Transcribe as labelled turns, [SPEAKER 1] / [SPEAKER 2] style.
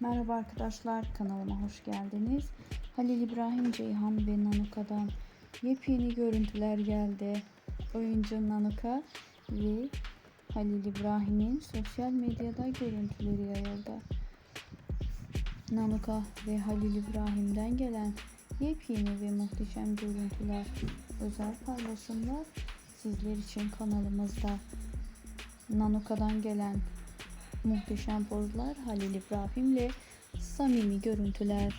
[SPEAKER 1] Merhaba arkadaşlar kanalıma hoş geldiniz. Halil İbrahim Ceyhan ve Nanuka'dan yepyeni görüntüler geldi. Oyuncu Nanuka ve Halil İbrahim'in sosyal medyada görüntüleri yayıldı. Nanuka ve Halil İbrahim'den gelen yepyeni ve muhteşem görüntüler, özel paylaşımlar sizler için kanalımızda. Nanuka'dan gelen muhteşem pozlar Halil İbrahim'le samimi görüntüler.